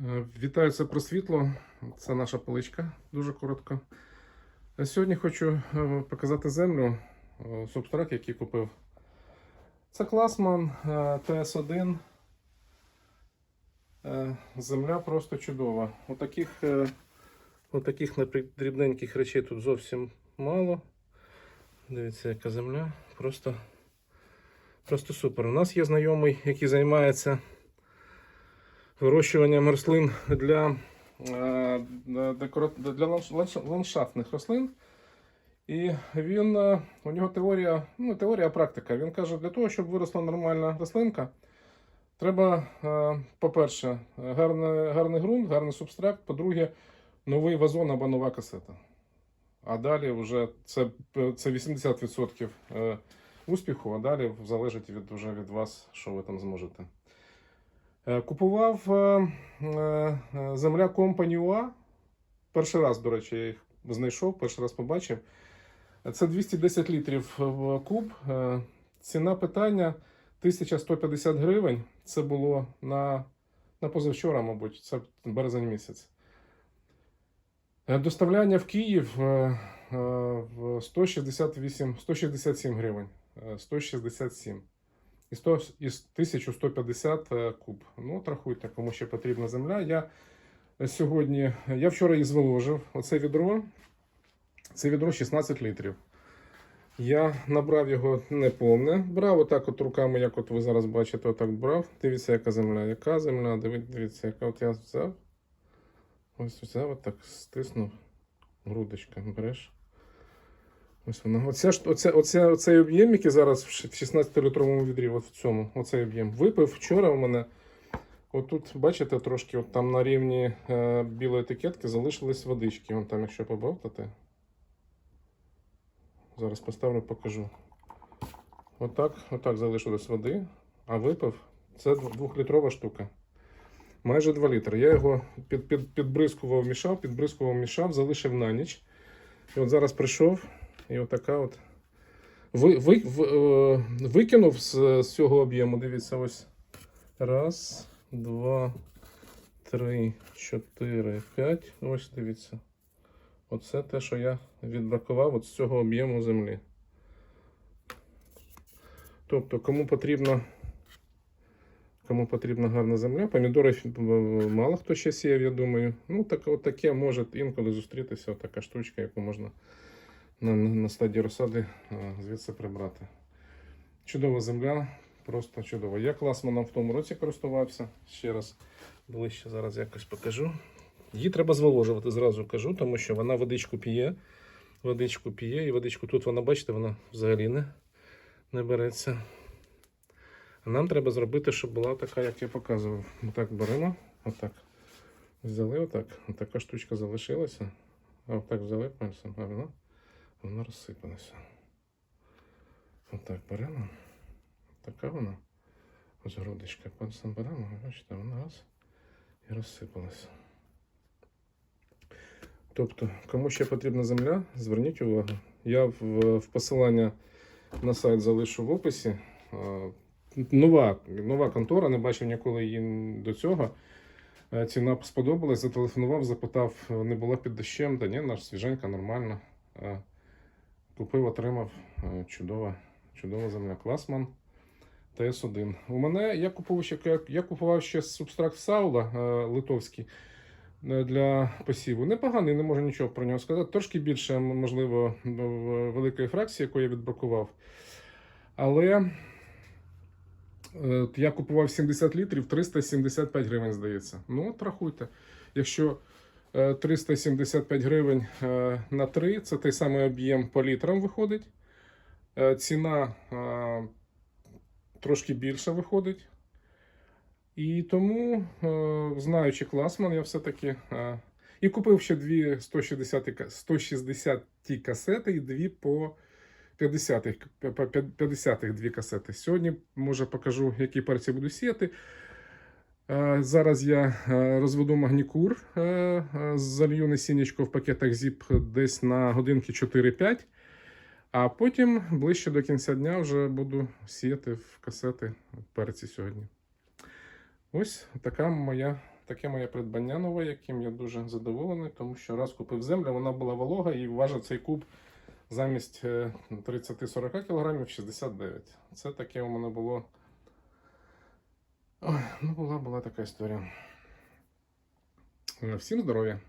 Е, Вітаю, це про світло. Це наша поличка, дуже коротко. Е, Сьогодні хочу е, показати землю, субстрат, який купив. Це Класман е, ТС1. Е, Земля просто чудова. Отаких, отаких дрібненьких речей тут зовсім мало. Дивіться, яка земля. Просто, просто супер. У нас є знайомий, який займається вирощуванням рослин для, е, для ландш- ландш- ландшафтних рослин. І він, е, у нього теорія, ну, теорія, практика. Він каже, для того, щоб виросла нормальна рослинка, треба, е, по-перше, гарний, гарний ґрунт, гарний субстракт, по-друге, новий вазон або нова касета. А далі вже це, це 80% е, успіху, а далі залежить від, вже від вас, що ви там зможете. Е, Купував е, е, земля Company UA. Перший раз, до речі, я їх знайшов, перший раз побачив. Це 210 літрів куб. Ціна питання 1150 гривень. Це було на, на позавчора, мабуть, це березень місяць. Доставляння в Київ е, е, в 168, 167 гривень. Е, 167. І 1150 е, куб. Ну, от рахуйте, кому ще потрібна земля. Я сьогодні, я вчора її зволожив. Оце відро. Це відро 16 літрів. Я набрав його неповне. Брав отак от руками, як от ви зараз бачите, отак брав. Дивіться, яка земля. Яка земля? Дивіться, яка от я взяв. Ось взяв, отак стиснув. Грудочка, береш. Ось вона. Оця, ж- оце, оце, оцей об'єм, який зараз в 16-літровому відрі, от в цьому, оцей об'єм. Випив вчора у мене. Отут, бачите, трошки от там на рівні е, білої етикетки залишились водички. Вон там, якщо побовтати. Зараз поставлю, покажу. Отак, отак залишилось води, а випив. Це дв- двохлітрова штука. Майже 2 літри. Я його під, під, підбризкував, мішав, підбризкував, мішав, залишив на ніч. І от зараз прийшов, і отака от. Ви, ви, в, е, викинув з, з цього об'єму. Дивіться, ось. Раз, два, три, чотири, п'ять. Ось дивіться. Оце те, що я відбракував от з цього об'єму землі. Тобто, кому потрібно, кому потрібна гарна земля, помідори мало хто ще сіяв, я думаю. Ну, так, от таке може інколи зустрітися, така штучка, яку можна на, на, стадії розсади е, звідси прибрати. Чудова земля, просто чудова. Я класманом в тому році користувався. Ще раз ближче зараз якось покажу. Її треба зволожувати, зразу кажу, тому що вона водичку п'є. Водичку п'є, і водичку тут вона, бачите, вона взагалі не, не береться. А нам треба зробити, щоб була така, як я показував. Отак беремо, отак. Взяли отак. Отака штучка залишилася. А отак взяли пальцем, а вона, розсипалася. Отак беремо. Така вона. Ось грудочка. Пальцем беремо, бачите, вона раз і розсипалася. Тобто, кому ще потрібна земля, зверніть увагу. Я в, в посилання на сайт залишу в описі. Е, Нова, нова контора, не бачив ніколи її до цього. Е, Ціна сподобалась, зателефонував, запитав, не була під дощем. Та ні, наш свіженька, нормально. Купив, отримав. Е, Чудова, чудова земля. Класман ТС1. У мене я купував ще, я, купував ще субстракт Саула е, литовський е, для посіву. Непоганий, не можу нічого про нього сказати. Трошки більше, можливо, великої фракції, яку я відбракував. Але я купував 70 літрів, 375 гривень, здається. Ну, от рахуйте. Якщо 375 гривень е, на 3, це той самий об'єм по літрам виходить. Е, Ціна е, трошки більша виходить. І тому, знаючи класман, я все-таки. І купив ще дві 160 160 ті касети і дві по 50 по 50 дві касети. Сьогодні, може, покажу, які перці буду сіяти. Е, Зараз я е, розведу магнікур, е, залью насіннячко в пакетах ZIP десь на годинки 4-5. А потім ближче до кінця дня вже буду сіяти в касети перці сьогодні. Ось така моя таке моє придбання нове, яким я дуже задоволений, тому що раз купив землю, вона була волога і важить цей куб замість е, 30-40 кг 69. Це таке у мене було. Ой, ну була, була така історія. Всім здоров'я!